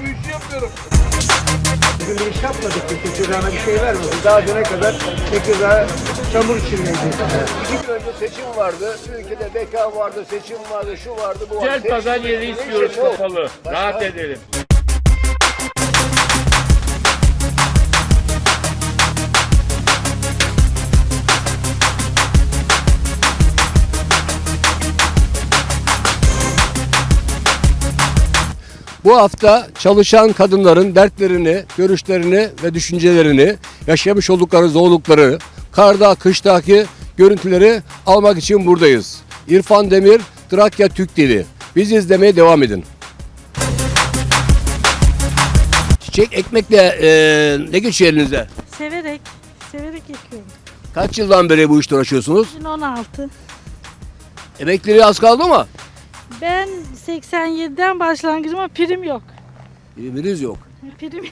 bu işi yapıyorum. Bugün bir iş yapmadık. Tekirdağ'a bir şey vermedi. Daha düne kadar Tekirdağ çamur içindeydi. İki gün önce seçim vardı. Ülkede beka vardı, seçim vardı, şu vardı, bu vardı. Güzel pazar yeri istiyoruz kapalı. Rahat edelim. Bu hafta çalışan kadınların dertlerini, görüşlerini ve düşüncelerini, yaşamış oldukları zorlukları, karda, kıştaki görüntüleri almak için buradayız. İrfan Demir, Trakya Türk Dili. Bizi izlemeye devam edin. Çiçek ekmekle eee, ne geçiyor elinize? Severek, severek yapıyorum. Kaç yıldan beri bu işle uğraşıyorsunuz? 2016. Emekliliğe az kaldı mı? Ben 87'den başlangıcıma prim yok. Bilginiz yok. Prim.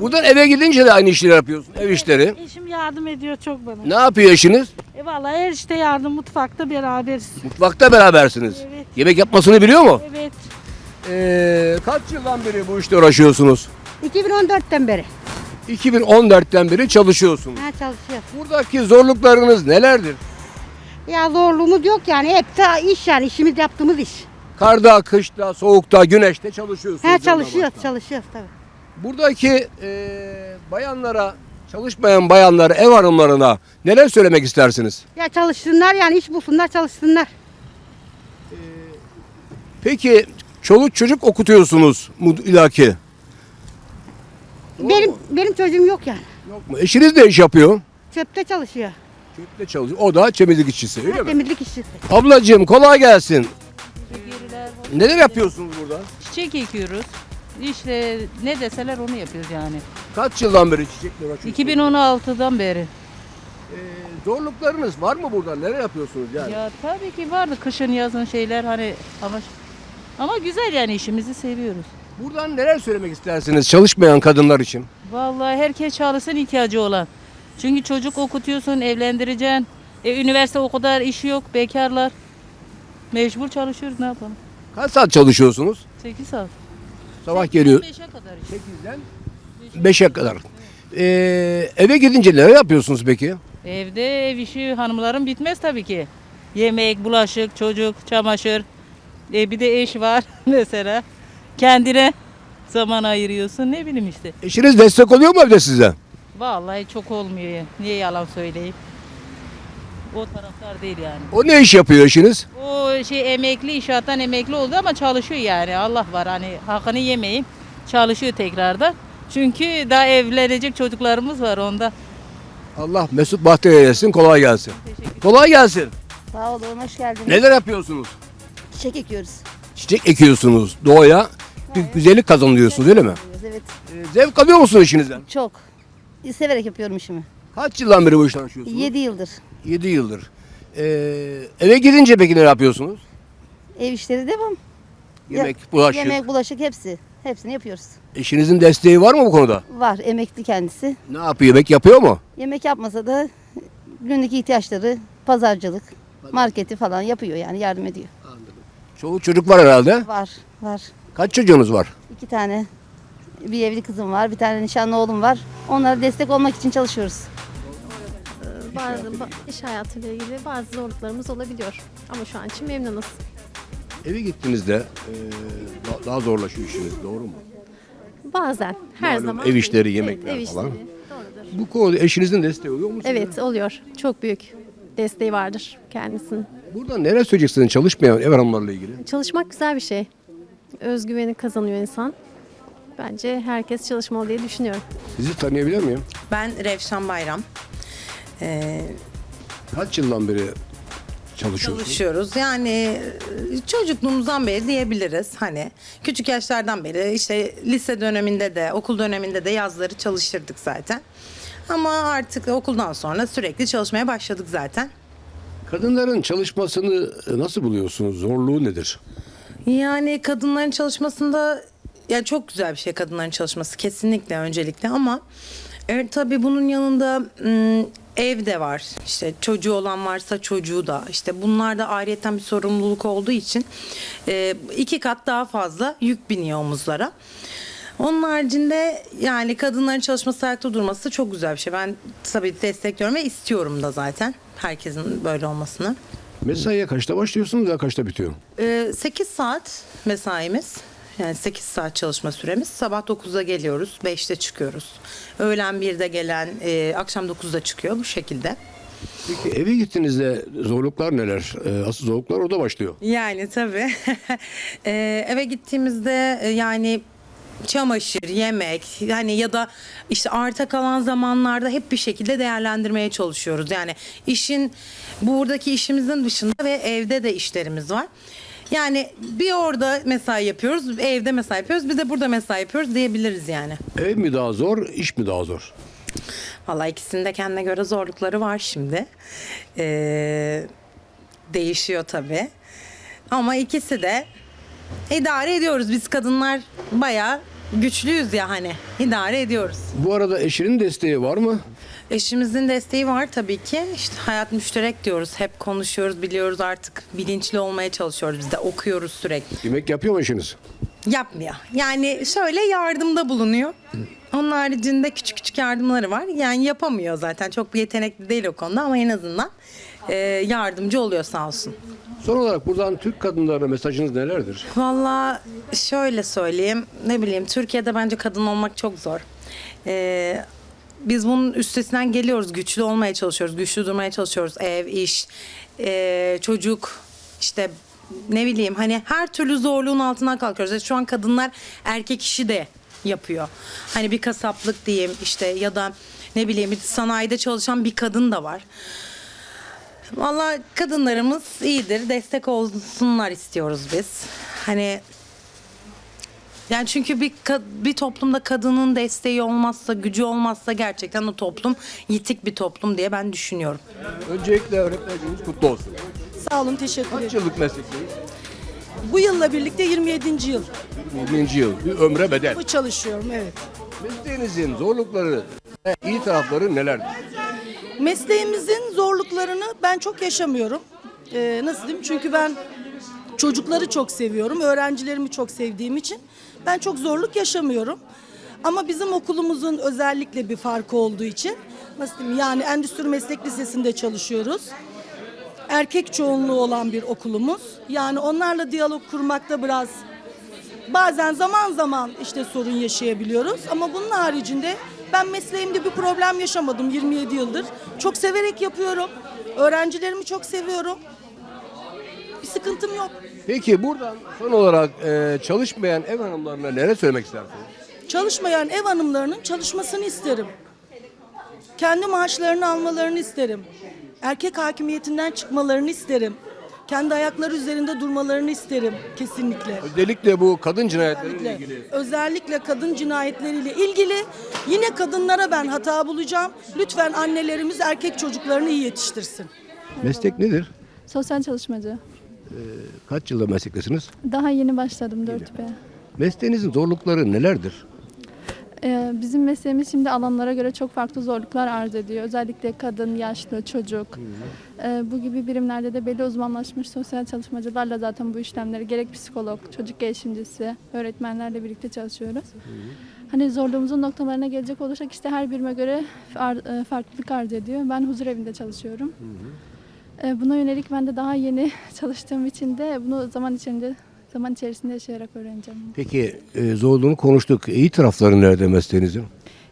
Buradan eve gidince de aynı işleri yapıyorsun, ev işleri. Eşim yardım ediyor çok bana. Ne yapıyor eşiniz? E vallahi her işte yardım mutfakta beraberiz. Mutfakta berabersiniz. Evet. Yemek yapmasını biliyor mu? Evet. Ee, kaç yıldan beri bu işte uğraşıyorsunuz? 2014'ten beri. 2014'ten beri çalışıyorsunuz. Ha çalışıyor. Buradaki zorluklarınız nelerdir? Ya zorluğumuz yok yani hep de iş yani işimiz yaptığımız iş. Karda, kışta, soğukta, güneşte çalışıyorsunuz. Yandan çalışıyoruz başka. çalışıyoruz tabii. Buradaki e, bayanlara, çalışmayan bayanlara, ev hanımlarına neler söylemek istersiniz? Ya çalışsınlar yani iş bulsunlar çalışsınlar. Peki çoluk çocuk okutuyorsunuz mu ilaki? benim benim çocuğum yok yani. Yok mu? Eşiniz de iş yapıyor. Çöpte çalışıyor. Çöpte çalışıyor. O da temizlik işçisi öyle mi? Demirlik işçisi. Ablacığım kolay gelsin. Neler yapıyorsunuz burada? Çiçek ekiyoruz. İşte ne deseler onu yapıyoruz yani. Kaç yıldan beri çiçekle uğraşıyorsunuz? 2016'dan beri. Ee, zorluklarınız var mı burada? Neler yapıyorsunuz yani? Ya tabii ki vardı kışın yazın şeyler hani ama ama güzel yani işimizi seviyoruz. Buradan neler söylemek istersiniz çalışmayan kadınlar için? Vallahi herkes çalışsın ihtiyacı olan. Çünkü çocuk okutuyorsun, evlendireceksin. E, üniversite o kadar işi yok, bekarlar. Mecbur çalışıyoruz ne yapalım? Kaç saat çalışıyorsunuz? 8 saat. Sabah geliyor 5'e kadar işte. 8'den 5'e kadar. Ee, eve gidince neler yapıyorsunuz peki? Evde ev işi hanımların bitmez tabii ki. Yemek, bulaşık, çocuk, çamaşır. E, bir de eş var mesela. Kendine zaman ayırıyorsun ne bileyim işte. Eşiniz destek oluyor mu evde size? Vallahi çok olmuyor ya. Niye yalan söyleyeyim? O taraftar değil yani. O ne iş yapıyor eşiniz? O şey emekli inşaattan emekli oldu ama çalışıyor yani. Allah var hani hakkını yemeyeyim. Çalışıyor tekrardan. Çünkü daha evlenecek çocuklarımız var onda. Allah Mesut Bahtiyar eylesin kolay gelsin. Kolay gelsin. Sağ olun hoş geldiniz. Neler yapıyorsunuz? Çiçek ekiyoruz. Çiçek ekiyorsunuz doğaya. Bir güzellik kazanıyorsunuz öyle mi? Evet Ee, zevk alıyor musunuz işinizden? çok. Severek yapıyorum işimi. Kaç yıldan beri bu işle uğraşıyorsunuz? 7 yıldır. 7 yıldır. Ee, eve gidince peki ne yapıyorsunuz? Ev işleri devam. Yemek, bulaşık. Yemek, bulaşık hepsi. Hepsini yapıyoruz. Eşinizin desteği var mı bu konuda? Var emekli kendisi. Ne yapıyor? Yemek yapıyor mu? Yemek yapmasa da günlük ihtiyaçları, pazarcılık, marketi falan yapıyor yani yardım ediyor. Çoluk çocuk var herhalde. Var, var. Kaç çocuğunuz var? İki tane bir evli kızım var, bir tane nişanlı oğlum var. Onlara destek olmak için çalışıyoruz. Bazı ba- iş hayatıyla ilgili bazı zorluklarımız olabiliyor. Ama şu an için memnunuz. Eve gittiğinizde e, da- daha zorlaşıyor işiniz doğru mu? Bazen, her Malum zaman. ev işleri, yemekler evet, ev falan. işleri, Doğrudur. Bu konuda eşinizin desteği oluyor mu? size? Evet, oluyor. Çok büyük desteği vardır kendisinin. Buradan neler söyleyeceksiniz çalışmayan ev hanımlarla ilgili? Çalışmak güzel bir şey. Özgüveni kazanıyor insan. Bence herkes çalışmalı diye düşünüyorum. Sizi tanıyabilir miyim? Ben Revşan Bayram. Ee, Kaç yıldan beri çalışıyorsunuz? çalışıyoruz. Yani e, çocukluğumuzdan beri diyebiliriz. Hani küçük yaşlardan beri işte lise döneminde de okul döneminde de yazları çalışırdık zaten. Ama artık okuldan sonra sürekli çalışmaya başladık zaten. Kadınların çalışmasını nasıl buluyorsunuz? Zorluğu nedir? Yani kadınların çalışmasında yani çok güzel bir şey kadınların çalışması kesinlikle öncelikle ama Evet tabii bunun yanında ev de var. İşte çocuğu olan varsa çocuğu da. İşte bunlar da ayrıyeten bir sorumluluk olduğu için e, iki kat daha fazla yük biniyor omuzlara. Onun haricinde yani kadınların çalışması ayakta durması çok güzel bir şey. Ben tabii destekliyorum ve istiyorum da zaten herkesin böyle olmasını. Mesaiye kaçta başlıyorsunuz ve kaçta bitiyor? Ee, 8 saat mesaimiz. Yani 8 saat çalışma süremiz. Sabah 9'da geliyoruz, 5'te çıkıyoruz. Öğlen 1'de gelen, e, akşam 9'da çıkıyor bu şekilde. Peki eve gittiğinizde zorluklar neler? Ee, asıl zorluklar orada başlıyor. Yani tabii. Ee, eve gittiğimizde e, yani çamaşır, yemek yani ya da işte arta kalan zamanlarda hep bir şekilde değerlendirmeye çalışıyoruz. Yani işin buradaki işimizin dışında ve evde de işlerimiz var. Yani bir orada mesai yapıyoruz, evde mesai yapıyoruz, bir de burada mesai yapıyoruz diyebiliriz yani. Ev mi daha zor, iş mi daha zor? Vallahi ikisinin de kendine göre zorlukları var şimdi. Ee, değişiyor tabii. Ama ikisi de idare ediyoruz. Biz kadınlar bayağı güçlüyüz ya hani. idare ediyoruz. Bu arada eşinin desteği var mı? Eşimizin desteği var tabii ki. İşte hayat müşterek diyoruz. Hep konuşuyoruz, biliyoruz artık. Bilinçli olmaya çalışıyoruz biz de. Okuyoruz sürekli. Yemek yapıyor mu eşiniz? Yapmıyor. Yani şöyle yardımda bulunuyor. Onun haricinde küçük küçük yardımları var. Yani yapamıyor zaten. Çok bir yetenekli değil o konuda ama en azından e, yardımcı oluyor sağ olsun. Son olarak buradan Türk kadınlarına mesajınız nelerdir? Valla şöyle söyleyeyim. Ne bileyim Türkiye'de bence kadın olmak çok zor. Ee, biz bunun üstesinden geliyoruz. Güçlü olmaya çalışıyoruz. Güçlü durmaya çalışıyoruz. Ev, iş, ee, çocuk işte ne bileyim hani her türlü zorluğun altından kalkıyoruz. Şu an kadınlar erkek işi de yapıyor. Hani bir kasaplık diyeyim işte ya da ne bileyim bir sanayide çalışan bir kadın da var. Valla kadınlarımız iyidir. Destek olsunlar istiyoruz biz. Hani yani çünkü bir bir toplumda kadının desteği olmazsa, gücü olmazsa gerçekten o toplum yitik bir toplum diye ben düşünüyorum. Öncelikle öğretmen gününüz kutlu olsun. Sağ olun, teşekkür Kaç ederim. yıllık meslekteyiz? Bu yılla birlikte 27. yıl 20. yıl. Bir ömre bedel. bu çalışıyorum, evet. Mesleğinizin zorlukları iyi tarafları nelerdir? Mesleğimizin zorluklarını ben çok yaşamıyorum. Ee, nasıl diyeyim? Çünkü ben çocukları çok seviyorum, öğrencilerimi çok sevdiğim için ben çok zorluk yaşamıyorum. Ama bizim okulumuzun özellikle bir farkı olduğu için nasıl diyeyim? Yani Endüstri Meslek Lisesi'nde çalışıyoruz. Erkek çoğunluğu olan bir okulumuz. Yani onlarla diyalog kurmakta biraz Bazen zaman zaman işte sorun yaşayabiliyoruz ama bunun haricinde ben mesleğimde bir problem yaşamadım 27 yıldır. Çok severek yapıyorum. Öğrencilerimi çok seviyorum. Bir sıkıntım yok. Peki buradan son olarak e, çalışmayan ev hanımlarına neler söylemek istersiniz? Çalışmayan ev hanımlarının çalışmasını isterim. Kendi maaşlarını almalarını isterim. Erkek hakimiyetinden çıkmalarını isterim. Kendi ayakları üzerinde durmalarını isterim kesinlikle. Özellikle bu kadın cinayetleriyle Özellikle, ilgili. özellikle kadın cinayetleriyle ilgili yine kadınlara ben hata bulacağım. Lütfen annelerimiz erkek çocuklarını iyi yetiştirsin. Meslek nedir? Sosyal çalışmacı. Kaç yılda meslektesiniz? Daha yeni başladım 4B. Mesleğinizin zorlukları nelerdir? Ee, bizim mesleğimiz şimdi alanlara göre çok farklı zorluklar arz ediyor. Özellikle kadın, yaşlı, çocuk. Ee, bu gibi birimlerde de belli uzmanlaşmış sosyal çalışmacılarla zaten bu işlemleri gerek psikolog, çocuk gelişimcisi, öğretmenlerle birlikte çalışıyoruz. Hani zorluğumuzun noktalarına gelecek olursak işte her birime göre e, farklılık arz ediyor. Ben huzur evinde çalışıyorum. Ee, Buna yönelik ben de daha yeni çalıştığım için de bunu zaman içinde zaman içerisinde yaşayarak öğreneceğim. Peki e, zorluğunu konuştuk. İyi tarafları nerede mesleğinizin?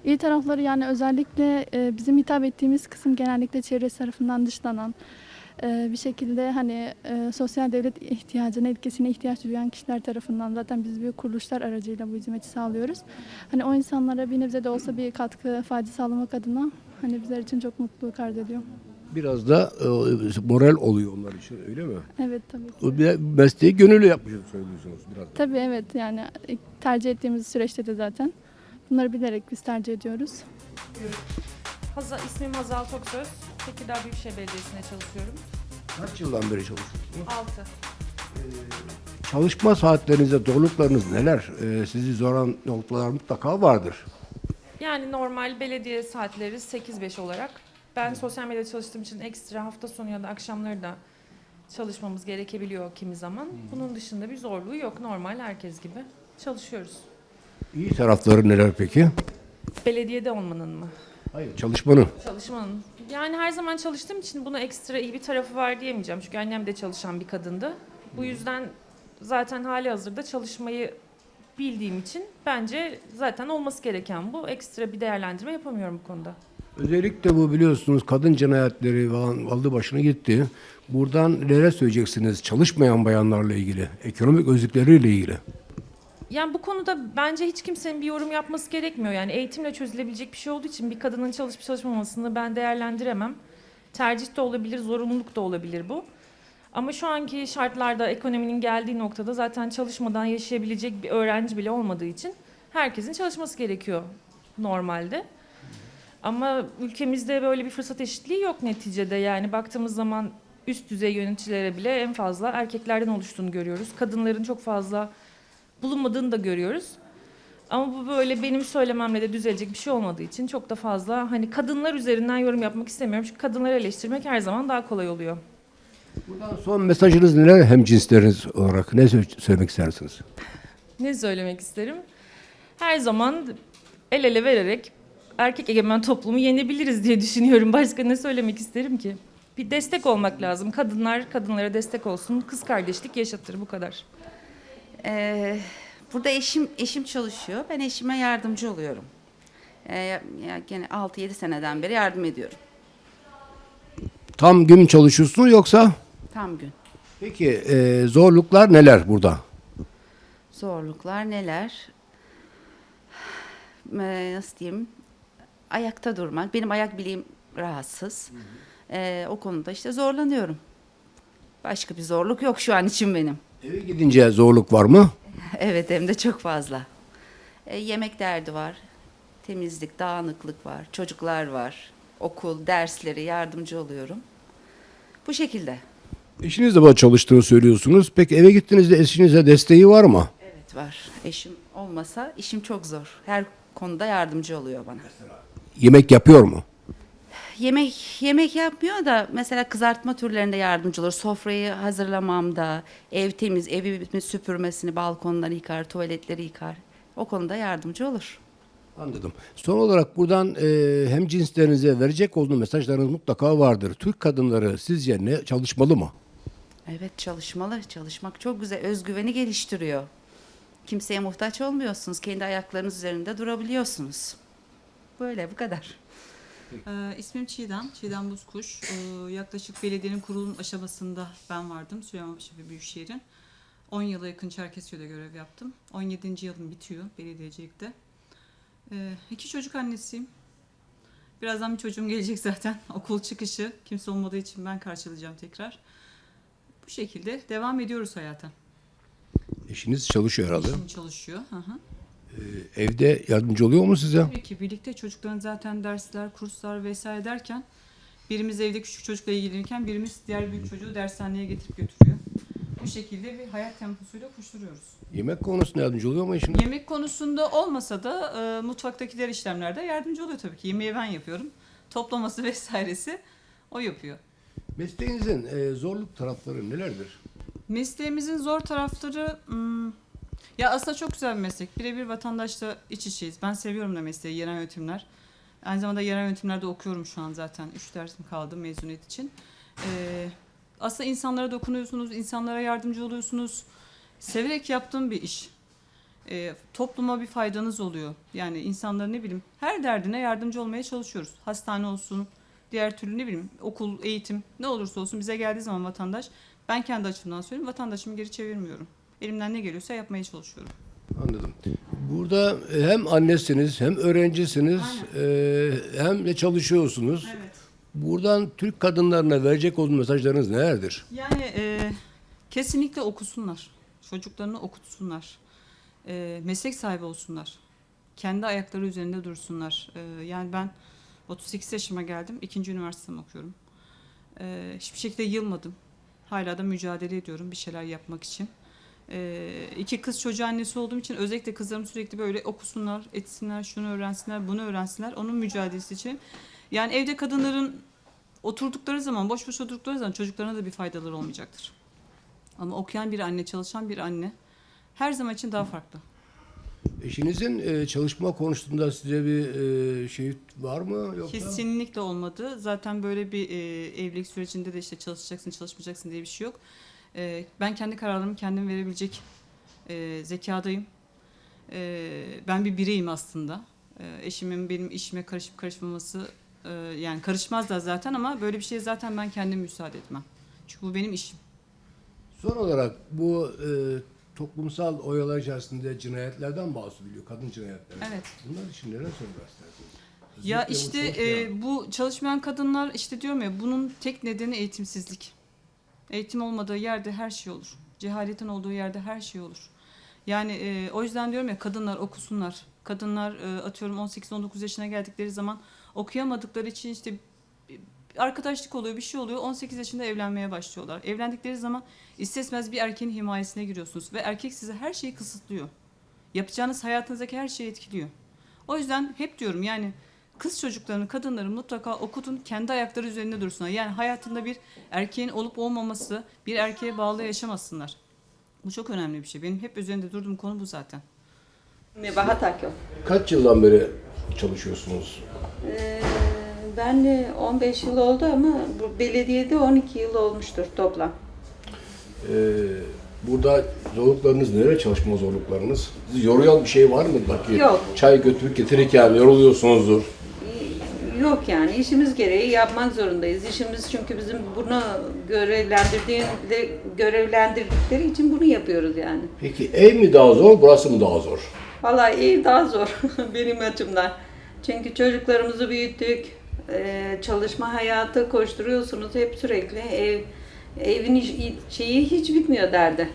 İyi tarafları yani özellikle e, bizim hitap ettiğimiz kısım genellikle çevresi tarafından dışlanan e, bir şekilde hani e, sosyal devlet ihtiyacına, etkisine ihtiyaç duyan kişiler tarafından zaten biz bir kuruluşlar aracıyla bu hizmeti sağlıyoruz. Hani o insanlara bir nebze de olsa bir katkı, fayda sağlamak adına hani bizler için çok mutluluk arz ediyor. Biraz da e, moral oluyor onlar için öyle mi? Evet tabii ki. Bir mesleği gönüllü yapmışız söylüyorsunuz biraz. Tabii evet yani tercih ettiğimiz süreçte de zaten bunları bilerek biz tercih ediyoruz. Hazal, ismim Hazal Toksöz. Tekirdağ Büyükşehir Belediyesi'nde çalışıyorum. Kaç yıldan beri çalışıyorsunuz? 6. Çalışma saatlerinizde zorluklarınız neler? E, sizi zoran noktalar mutlaka vardır. Yani normal belediye saatleri 8-5 olarak. Ben sosyal medyada çalıştığım için ekstra hafta sonu ya da akşamları da çalışmamız gerekebiliyor kimi zaman. Bunun dışında bir zorluğu yok. Normal herkes gibi çalışıyoruz. İyi tarafları neler peki? Belediyede olmanın mı? Hayır, çalışmanın. Çalışmanın. Yani her zaman çalıştığım için buna ekstra iyi bir tarafı var diyemeyeceğim. Çünkü annem de çalışan bir kadındı. Bu yüzden zaten hali hazırda çalışmayı bildiğim için bence zaten olması gereken bu. Ekstra bir değerlendirme yapamıyorum bu konuda. Özellikle bu biliyorsunuz kadın cinayetleri falan aldı başına gitti. Buradan neler söyleyeceksiniz çalışmayan bayanlarla ilgili, ekonomik özlükleriyle ilgili? Yani bu konuda bence hiç kimsenin bir yorum yapması gerekmiyor. Yani eğitimle çözülebilecek bir şey olduğu için bir kadının çalışıp çalışmamasını ben değerlendiremem. Tercih de olabilir, zorunluluk da olabilir bu. Ama şu anki şartlarda ekonominin geldiği noktada zaten çalışmadan yaşayabilecek bir öğrenci bile olmadığı için herkesin çalışması gerekiyor normalde. Ama ülkemizde böyle bir fırsat eşitliği yok neticede. Yani baktığımız zaman üst düzey yöneticilere bile en fazla erkeklerden oluştuğunu görüyoruz. Kadınların çok fazla bulunmadığını da görüyoruz. Ama bu böyle benim söylememle de düzelecek bir şey olmadığı için çok da fazla hani kadınlar üzerinden yorum yapmak istemiyorum. Çünkü kadınları eleştirmek her zaman daha kolay oluyor. Buradan son mesajınız neler hem cinsleriniz olarak ne sö- söylemek istersiniz? Ne söylemek isterim? Her zaman el ele vererek erkek egemen toplumu yenebiliriz diye düşünüyorum. Başka ne söylemek isterim ki? Bir destek olmak lazım. Kadınlar kadınlara destek olsun. Kız kardeşlik yaşatır bu kadar. Ee, burada eşim eşim çalışıyor. Ben eşime yardımcı oluyorum. Ee, ya, ya gene 6-7 seneden beri yardım ediyorum. Tam gün çalışıyorsunuz yoksa? Tam gün. Peki e, zorluklar neler burada? Zorluklar neler? Ee, nasıl diyeyim? Ayakta durmak. Benim ayak bileğim rahatsız. Ee, o konuda işte zorlanıyorum. Başka bir zorluk yok şu an için benim. Eve gidince zorluk var mı? Evet hem de çok fazla. E, yemek derdi var. Temizlik, dağınıklık var. Çocuklar var. Okul, dersleri yardımcı oluyorum. Bu şekilde. Eşiniz de burada çalıştığını söylüyorsunuz. Peki eve gittiğinizde eşinize desteği var mı? Evet var. Eşim olmasa işim çok zor. Her konuda yardımcı oluyor bana. Yemek yapıyor mu? Yemek yemek yapmıyor da mesela kızartma türlerinde yardımcı olur. Sofrayı hazırlamamda, ev temiz, evi süpürmesini, balkonları yıkar, tuvaletleri yıkar. O konuda yardımcı olur. Anladım. Son olarak buradan e, hem cinslerinize verecek olduğunuz mesajlarınız mutlaka vardır. Türk kadınları sizce ne çalışmalı mı? Evet çalışmalı. Çalışmak çok güzel. Özgüveni geliştiriyor. Kimseye muhtaç olmuyorsunuz. Kendi ayaklarınız üzerinde durabiliyorsunuz. Böyle bu kadar. Ee, ismim Çiğdem, Çiğdem Buzkuş. Ee, yaklaşık belediyenin kurulum aşamasında ben vardım Süleymanpaşa ve Büyükşehir'in. 10 yıla yakın Çerkezköy'de görev yaptım. 17. yılım bitiyor belediyecilikte. Ee, iki çocuk annesiyim. Birazdan bir çocuğum gelecek zaten. Okul çıkışı kimse olmadığı için ben karşılayacağım tekrar. Bu şekilde devam ediyoruz hayata. Eşiniz çalışıyor herhalde. Eşim çalışıyor. Hı hı. Evde yardımcı oluyor mu size? Tabii ki birlikte çocukların zaten dersler, kurslar vesaire derken birimiz evde küçük çocukla ilgilenirken birimiz diğer büyük çocuğu dershaneye getirip götürüyor. Bu şekilde bir hayat temposuyla koşturuyoruz. Yemek konusunda yardımcı oluyor mu eşiniz? Yemek konusunda olmasa da e, mutfaktaki diğer işlemlerde yardımcı oluyor tabii ki. Yemeği ben yapıyorum. Toplaması vesairesi o yapıyor. Mesleğinizin e, zorluk tarafları nelerdir? Mesleğimizin zor tarafları hmm, ya aslında çok güzel bir meslek. Birebir vatandaşla iç içeyiz. Ben seviyorum da mesleği, yerel yönetimler. Aynı zamanda yerel yönetimlerde okuyorum şu an zaten. Üç dersim kaldı mezuniyet için. Ee, aslında insanlara dokunuyorsunuz, insanlara yardımcı oluyorsunuz. Severek yaptığım bir iş. Ee, topluma bir faydanız oluyor. Yani insanların ne bileyim her derdine yardımcı olmaya çalışıyoruz. Hastane olsun, diğer türlü ne bileyim okul, eğitim ne olursa olsun bize geldiği zaman vatandaş ben kendi açımdan söyleyeyim vatandaşımı geri çevirmiyorum. Elimden ne geliyorsa yapmaya çalışıyorum. Anladım. Burada hem annesiniz hem öğrencisiniz e, hem de çalışıyorsunuz. Evet. Buradan Türk kadınlarına verecek olduğunuz mesajlarınız nelerdir? Yani e, kesinlikle okusunlar. Çocuklarını okutsunlar. E, meslek sahibi olsunlar. Kendi ayakları üzerinde dursunlar. E, yani ben 38 yaşıma geldim. ikinci üniversitemi okuyorum. E, hiçbir şekilde yılmadım. Hala da mücadele ediyorum bir şeyler yapmak için. Ee, iki kız çocuğu annesi olduğum için özellikle kızlarım sürekli böyle okusunlar, etsinler, şunu öğrensinler, bunu öğrensinler. Onun mücadelesi için. Yani evde kadınların oturdukları zaman, boş boş oturdukları zaman çocuklarına da bir faydaları olmayacaktır. Ama okuyan bir anne, çalışan bir anne her zaman için daha farklı. Eşinizin e, çalışma konusunda size bir e, şey var mı yoksa? Kesinlikle olmadı. Zaten böyle bir e, evlilik sürecinde de işte çalışacaksın, çalışmayacaksın diye bir şey yok. E, ben kendi kararlarımı kendim verebilecek e, zekadayım. E, ben bir bireyim aslında. E, eşimin benim işime karışıp karışmaması e, yani karışmaz da zaten ama böyle bir şeye zaten ben kendim müsaade etmem. Çünkü bu benim işim. Son olarak bu e, toplumsal oyalar içerisinde cinayetlerden bahsediliyor, kadın cinayetleri. Evet. Bunlar için neler söylemek istersiniz? Ya işte e, bu çalışmayan kadınlar işte diyorum ya bunun tek nedeni eğitimsizlik. Eğitim olmadığı yerde her şey olur. Cehaletin olduğu yerde her şey olur. Yani e, o yüzden diyorum ya kadınlar okusunlar. Kadınlar e, atıyorum 18-19 yaşına geldikleri zaman okuyamadıkları için işte arkadaşlık oluyor bir şey oluyor 18 yaşında evlenmeye başlıyorlar. Evlendikleri zaman istesmez bir erkeğin himayesine giriyorsunuz ve erkek size her şeyi kısıtlıyor. Yapacağınız hayatınızdaki her şeyi etkiliyor. O yüzden hep diyorum yani kız çocuklarını, kadınları mutlaka okutun, kendi ayakları üzerinde dursunlar. Yani hayatında bir erkeğin olup olmaması, bir erkeğe bağlı yaşamasınlar. Bu çok önemli bir şey. Benim hep üzerinde durduğum konu bu zaten. Nebahat Akyol. Kaç yıldan beri çalışıyorsunuz? Ee, ben de 15 yıl oldu ama bu belediyede 12 yıl olmuştur toplam. Ee, burada zorluklarınız neler çalışma zorluklarınız? Sizi yoruyan bir şey var mı? Belki Yok. çay götürüp getirirken yoruluyorsunuzdur. Yok yani işimiz gereği yapmak zorundayız. İşimiz çünkü bizim bunu görevlendirdiğinde görevlendirdikleri için bunu yapıyoruz yani. Peki ev mi daha zor, burası mı daha zor? Vallahi ev daha zor benim açımdan. Çünkü çocuklarımızı büyüttük. Ee, çalışma hayatı koşturuyorsunuz hep sürekli. Ev evin iş- şeyi hiç bitmiyor derdi.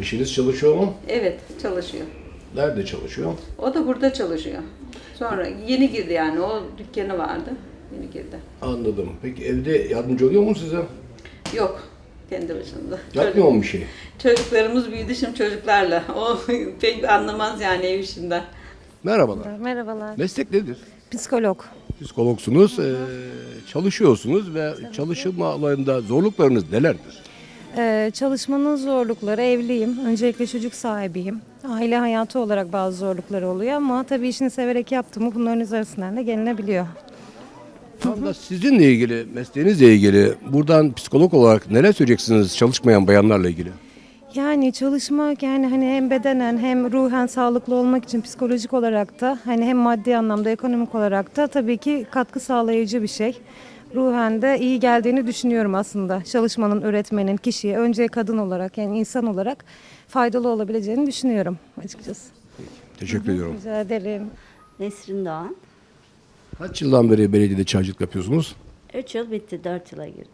Eşiniz çalışıyor mu? Evet çalışıyor. Nerede çalışıyor? O da burada çalışıyor. Sonra yeni girdi yani o dükkanı vardı. Yeni girdi. Anladım. Peki evde yardımcı oluyor mu size? Yok kendi başında. Yapmıyor mu bir şey? Çocuklarımız büyüdü şimdi çocuklarla. O pek anlamaz yani ev işinden. Merhabalar. Merhabalar. Meslek nedir? Psikolog. Psikologsunuz, ee, çalışıyorsunuz ve çalışma alanında zorluklarınız nelerdir? Ee, çalışmanın zorlukları, evliyim. Öncelikle çocuk sahibiyim. Aile hayatı olarak bazı zorlukları oluyor ama tabii işini severek yaptığımı bunların üzerinden de gelinebiliyor. Tam da sizinle ilgili, mesleğinizle ilgili buradan psikolog olarak neler söyleyeceksiniz çalışmayan bayanlarla ilgili? Yani çalışmak yani hani hem bedenen hem ruhen sağlıklı olmak için psikolojik olarak da hani hem maddi anlamda ekonomik olarak da tabii ki katkı sağlayıcı bir şey. Ruhen de iyi geldiğini düşünüyorum aslında. Çalışmanın, öğretmenin, kişiye önce kadın olarak yani insan olarak faydalı olabileceğini düşünüyorum açıkçası. Teşekkür ediyorum. Rica ederim. Nesrin Doğan. Kaç yıldan beri belediyede çaycılık yapıyorsunuz? 3 yıl bitti, 4 yıla girdim.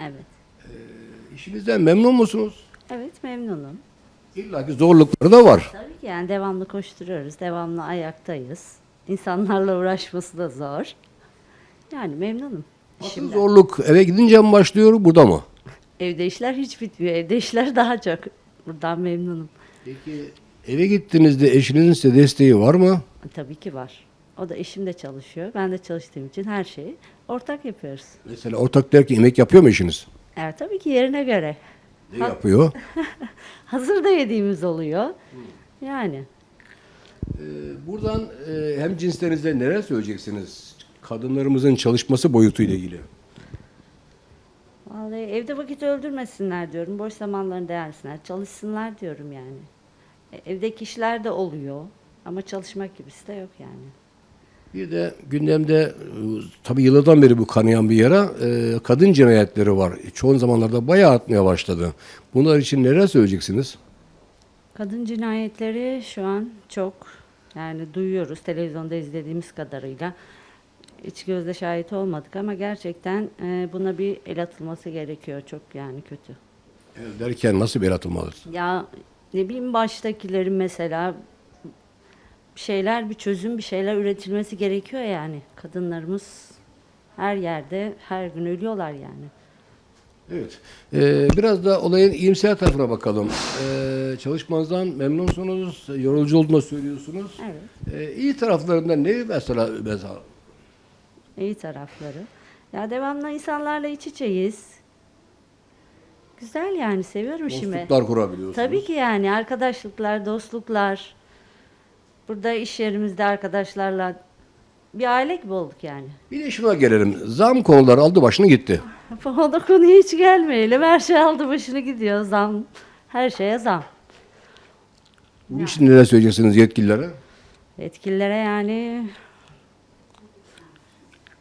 Evet. İşinizden memnun musunuz? Evet memnunum. İlla ki zorlukları da var. Tabii ki yani devamlı koşturuyoruz, devamlı ayaktayız. İnsanlarla uğraşması da zor. Yani memnunum. Asıl işimden. zorluk eve gidince mi başlıyor, burada mı? Evde işler hiç bitmiyor. Evde işler daha çok. Buradan memnunum. Peki eve gittiğinizde eşinizin size desteği var mı? Tabii ki var. O da eşim de çalışıyor. Ben de çalıştığım için her şeyi ortak yapıyoruz. Mesela ortak derken yemek yapıyor mu eşiniz? Evet tabii ki yerine göre. Ne yapıyor? Hazır da yediğimiz oluyor. Yani. Ee, buradan e, hem cinslerinize neler söyleyeceksiniz? Kadınlarımızın çalışması boyutuyla ilgili. Vallahi evde vakit öldürmesinler diyorum. Boş zamanlarını değersinler. Çalışsınlar diyorum yani. E, Evdeki işler de oluyor. Ama çalışmak gibisi de yok yani. Bir de gündemde e, tabii yıllardan beri bu kanayan bir yara e, kadın cinayetleri var. Çoğun zamanlarda bayağı artmaya başladı. Bunlar için neler söyleyeceksiniz? Kadın cinayetleri şu an çok yani duyuyoruz televizyonda izlediğimiz kadarıyla. Hiç gözle şahit olmadık ama gerçekten e, buna bir el atılması gerekiyor. Çok yani kötü. El derken nasıl bir el atılmalıdır? Ya ne bileyim baştakilerin mesela bir şeyler bir çözüm bir şeyler üretilmesi gerekiyor yani. Kadınlarımız her yerde her gün ölüyorlar yani. Evet. Ee, biraz da olayın iyimser tarafına bakalım. Ee, çalışmanızdan memnunsunuz, yorucu olduğunu söylüyorsunuz. Evet. Ee, iyi taraflarından ne mesela? mesela? İyi tarafları. Ya devamlı insanlarla iç içeyiz. Güzel yani seviyorum işimi. Dostluklar kurabiliyorsunuz. Tabii ki yani arkadaşlıklar, dostluklar. Burada iş yerimizde arkadaşlarla bir aile gibi olduk yani. Bir de şuna gelelim. Zam konuları aldı başını gitti. O konuya hiç gelmeyelim. Her şey aldı başını gidiyor. Zam. Her şeye zam. Bu için neler söyleyeceksiniz yetkililere? Yetkililere yani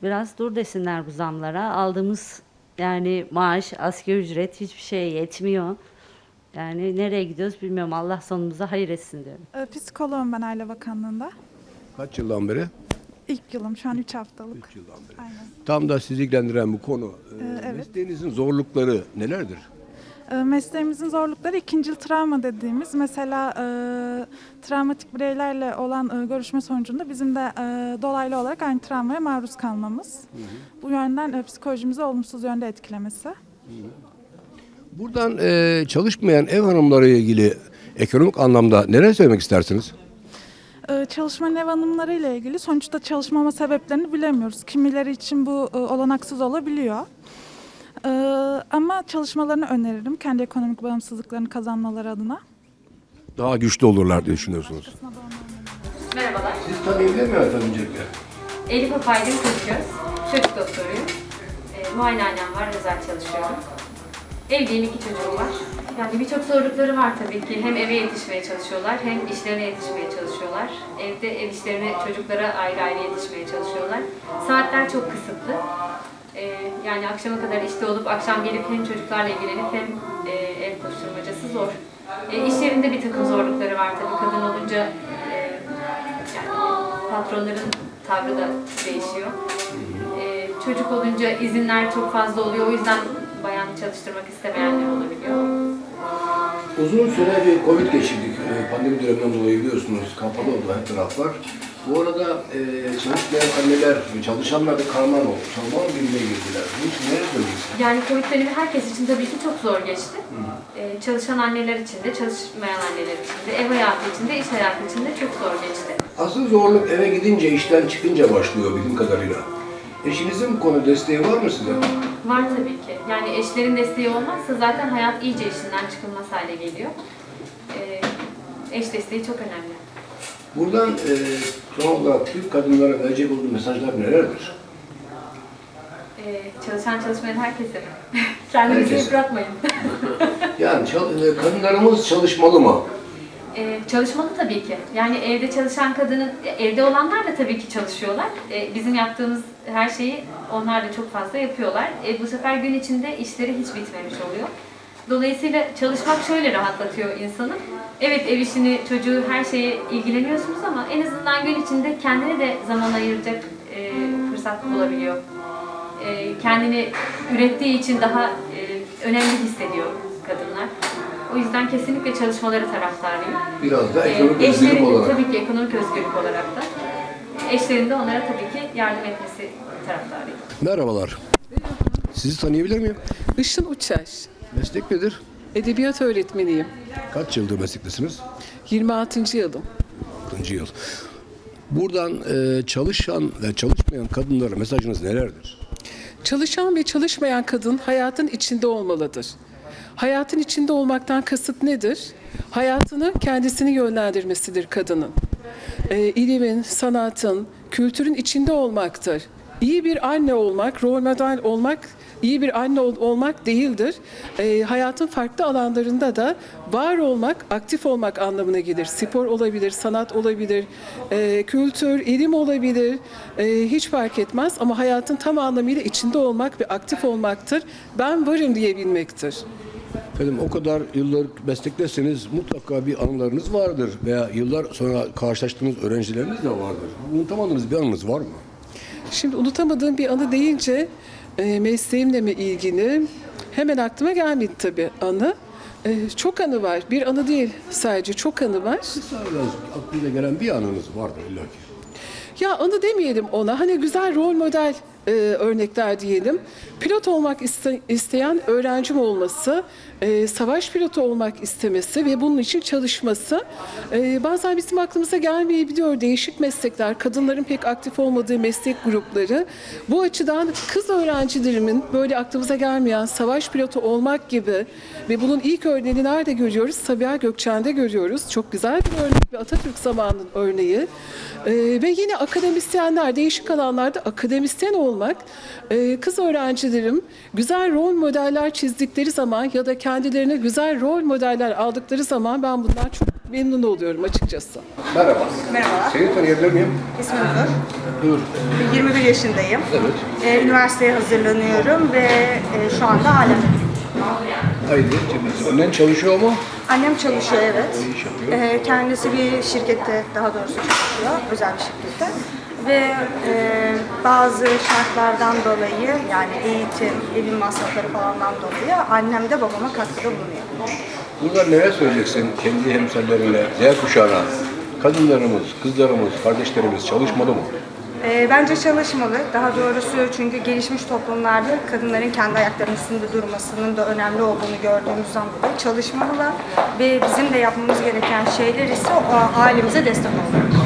biraz dur desinler bu zamlara. Aldığımız yani maaş, asgari ücret hiçbir şeye yetmiyor. Yani nereye gidiyoruz bilmiyorum. Allah sonumuza hayır etsin diyorum. Ee, Psikoloğum ben Aile Bakanlığı'nda. Kaç yıldan beri? İlk yılım şu an 3 haftalık. yıldan beri. Aynen. Tam da sizi ilgilendiren bu konu. Ee, Ee, evet. Mesleğinizin zorlukları nelerdir? Ee, Mesleğimizin zorlukları ikincil travma dediğimiz mesela e, travmatik bireylerle olan e, görüşme sonucunda bizim de e, dolaylı olarak aynı travmaya maruz kalmamız. Bu yönden e, psikolojimizi olumsuz yönde etkilemesi. Buradan e, çalışmayan ev hanımları ile ilgili ekonomik anlamda neler söylemek istersiniz? Ee, Çalışma ev hanımları ile ilgili sonuçta çalışmama sebeplerini bilemiyoruz. Kimileri için bu e, olanaksız olabiliyor. Ee, Ama çalışmalarını öneririm kendi ekonomik bağımsızlıklarını kazanmaları adına. Daha güçlü olurlar diye düşünüyorsunuz. Merhabalar. Siz tanıyabilir efendim öncelikle? Elif Apaydın Kızgöz. Çocuk doktoruyum. E, muayenehanem var, özel çalışıyorum. Evliyim, iki çocuğum var. Yani birçok zorlukları var tabii ki. Hem eve yetişmeye çalışıyorlar, hem işlerine yetişmeye çalışıyorlar. Evde ev işlerine, çocuklara ayrı ayrı yetişmeye çalışıyorlar. Saatler çok kısıtlı. E, yani akşama kadar işte olup akşam gelip hem çocuklarla ilgilenip hem e, ev koşturmacası zor. E, iş yerinde bir takım zorlukları var tabii. Kadın olunca e, yani patronların tavrı da değişiyor. Ee, çocuk olunca izinler çok fazla oluyor. O yüzden bayan çalıştırmak istemeyenler olabiliyor. Uzun süre bir Covid geçirdik. E, Pandemi döneminden dolayı biliyorsunuz kapalı oldu her taraflar. Bu arada e, çalışmayan anneler, çalışanlar da karman oldu. Karman birbirine girdiler. Bu için neler söyleyeceksiniz? Yani Covid dönemi herkes için tabii ki çok zor geçti. Ee, çalışan anneler için de, çalışmayan anneler için de, ev hayatı için de, iş hayatı için de çok zor geçti. Asıl zorluk eve gidince, işten çıkınca başlıyor bildiğim kadarıyla. Eşinizin bu konuda desteği var mı size? Var tabii ki. Yani eşlerin desteği olmazsa zaten hayat iyice işinden çıkılmaz hale geliyor. Ee, eş desteği çok önemli. Buradan e, son olarak Türk kadınlara verecek olduğu mesajlar nelerdir? Ee, çalışan çalışmayan herkese mi? Kendinizi Herkese. yıpratmayın. Yani çal- e, kadınlarımız çalışmalı mı? Ee, çalışmalı tabii ki. Yani evde çalışan kadının, evde olanlar da tabii ki çalışıyorlar. Ee, bizim yaptığımız her şeyi onlar da çok fazla yapıyorlar. Ee, bu sefer gün içinde işleri hiç bitmemiş oluyor. Dolayısıyla çalışmak şöyle rahatlatıyor insanı. Evet ev işini, çocuğu, her şeye ilgileniyorsunuz ama en azından gün içinde kendine de zaman ayıracak e, fırsat bulabiliyor. E, kendini ürettiği için daha e, önemli hissediyor kadınlar. O yüzden kesinlikle çalışmaları taraftarıyım. Biraz da Ee, ekonomik özgürlük eşlerin de olarak. Tabii ki ekonomik özgürlük olarak da. Eşlerin de onlara tabii ki yardım etmesi taraftarıyım. Merhabalar. Sizi tanıyabilir miyim? Işın Uçer. Meslek nedir? Edebiyat öğretmeniyim. Kaç yıldır meslektesiniz? 26. yılım. 6. yıl. Buradan e, çalışan ve çalışmayan kadınlara mesajınız nelerdir? Çalışan ve çalışmayan kadın hayatın içinde olmalıdır. Hayatın içinde olmaktan kasıt nedir? Hayatını kendisini yönlendirmesidir kadının. Ee, ilimin, sanatın, kültürün içinde olmaktır. İyi bir anne olmak, rol model olmak, iyi bir anne ol- olmak değildir. Ee, hayatın farklı alanlarında da var olmak, aktif olmak anlamına gelir. Spor olabilir, sanat olabilir, e, kültür, ilim olabilir. E, hiç fark etmez ama hayatın tam anlamıyla içinde olmak ve aktif olmaktır. Ben varım diyebilmektir. Efendim o kadar yıllar meslektesiniz mutlaka bir anılarınız vardır veya yıllar sonra karşılaştığınız öğrencileriniz de vardır. Unutamadığınız bir anınız var mı? Şimdi unutamadığım bir anı deyince e, mesleğimle mi ilgili hemen aklıma gelmedi tabii anı. E, çok anı var. Bir anı değil sadece çok anı var. Biraz aklınıza gelen bir anınız vardır illa ki. ya anı demeyelim ona hani güzel rol model e, örnekler diyelim. Pilot olmak iste- isteyen öğrencim olması, e, savaş pilotu olmak istemesi ve bunun için çalışması e, bazen bizim aklımıza gelmeyebiliyor. Değişik meslekler, kadınların pek aktif olmadığı meslek grupları. Bu açıdan kız öğrencilerimin böyle aklımıza gelmeyen savaş pilotu olmak gibi ve bunun ilk örneğini nerede görüyoruz? Sabiha Gökçen'de görüyoruz. Çok güzel bir örnek bir Atatürk zamanının örneği. Ee, ve yine akademisyenler, değişik alanlarda akademisyen olmak, e, kız öğrencilerim güzel rol modeller çizdikleri zaman ya da kendilerine güzel rol modeller aldıkları zaman ben bundan çok memnun oluyorum açıkçası. Merhaba. Merhabalar. Seni tanıyabilir miyim? İsmim Nur. Dur. 21 yaşındayım. Evet. Ee, üniversiteye hazırlanıyorum ve e, şu anda halen. Haydi. Annen çalışıyor mu? Annem çalışıyor evet. Ne iş yapıyor? Ee, kendisi bir şirkette daha doğrusu çalışıyor. Özel bir şirkette. Ve e, bazı şartlardan dolayı yani eğitim, evin masrafları falandan dolayı annem de babama katkıda bulunuyor. Burada neler söyleyeceksin kendi hemşerilerine, Z kuşağına? Kadınlarımız, kızlarımız, kardeşlerimiz çalışmalı mı? Ee, bence çalışmalı. Daha doğrusu çünkü gelişmiş toplumlarda kadınların kendi ayaklarının üstünde durmasının da önemli olduğunu gördüğümüzden dolayı çalışmalılar. Ve bizim de yapmamız gereken şeyler ise o ailemize destek olmak.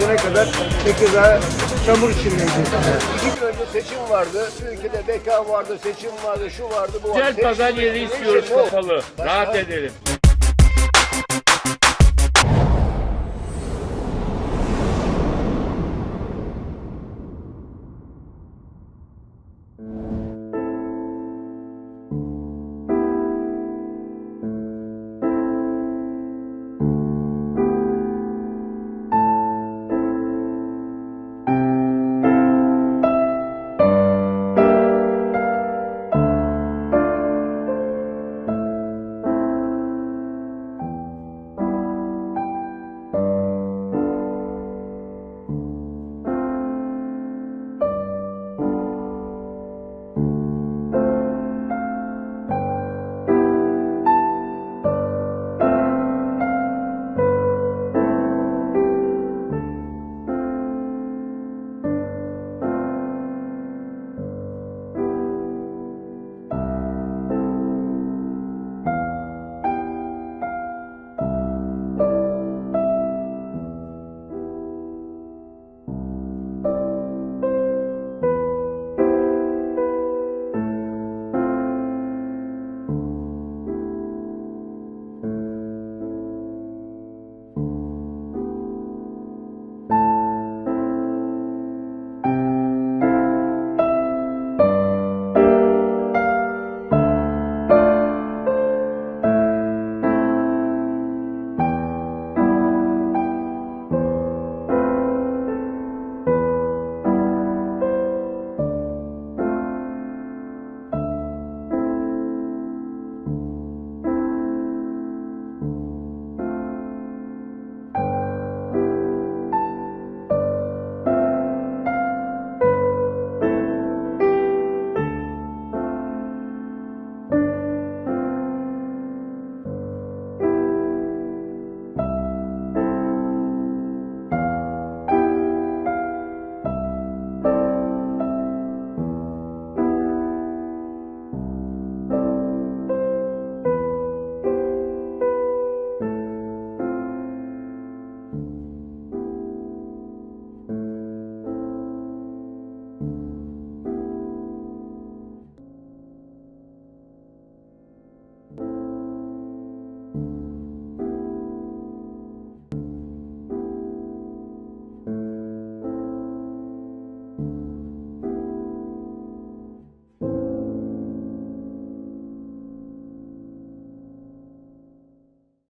Düne kadar Tekirdağ çamur içindeydi. İki gün önce seçim vardı. Ülkede beka vardı, seçim vardı, şu vardı, bu vardı. Güzel pazar yeri istiyoruz kapalı. Rahat edelim.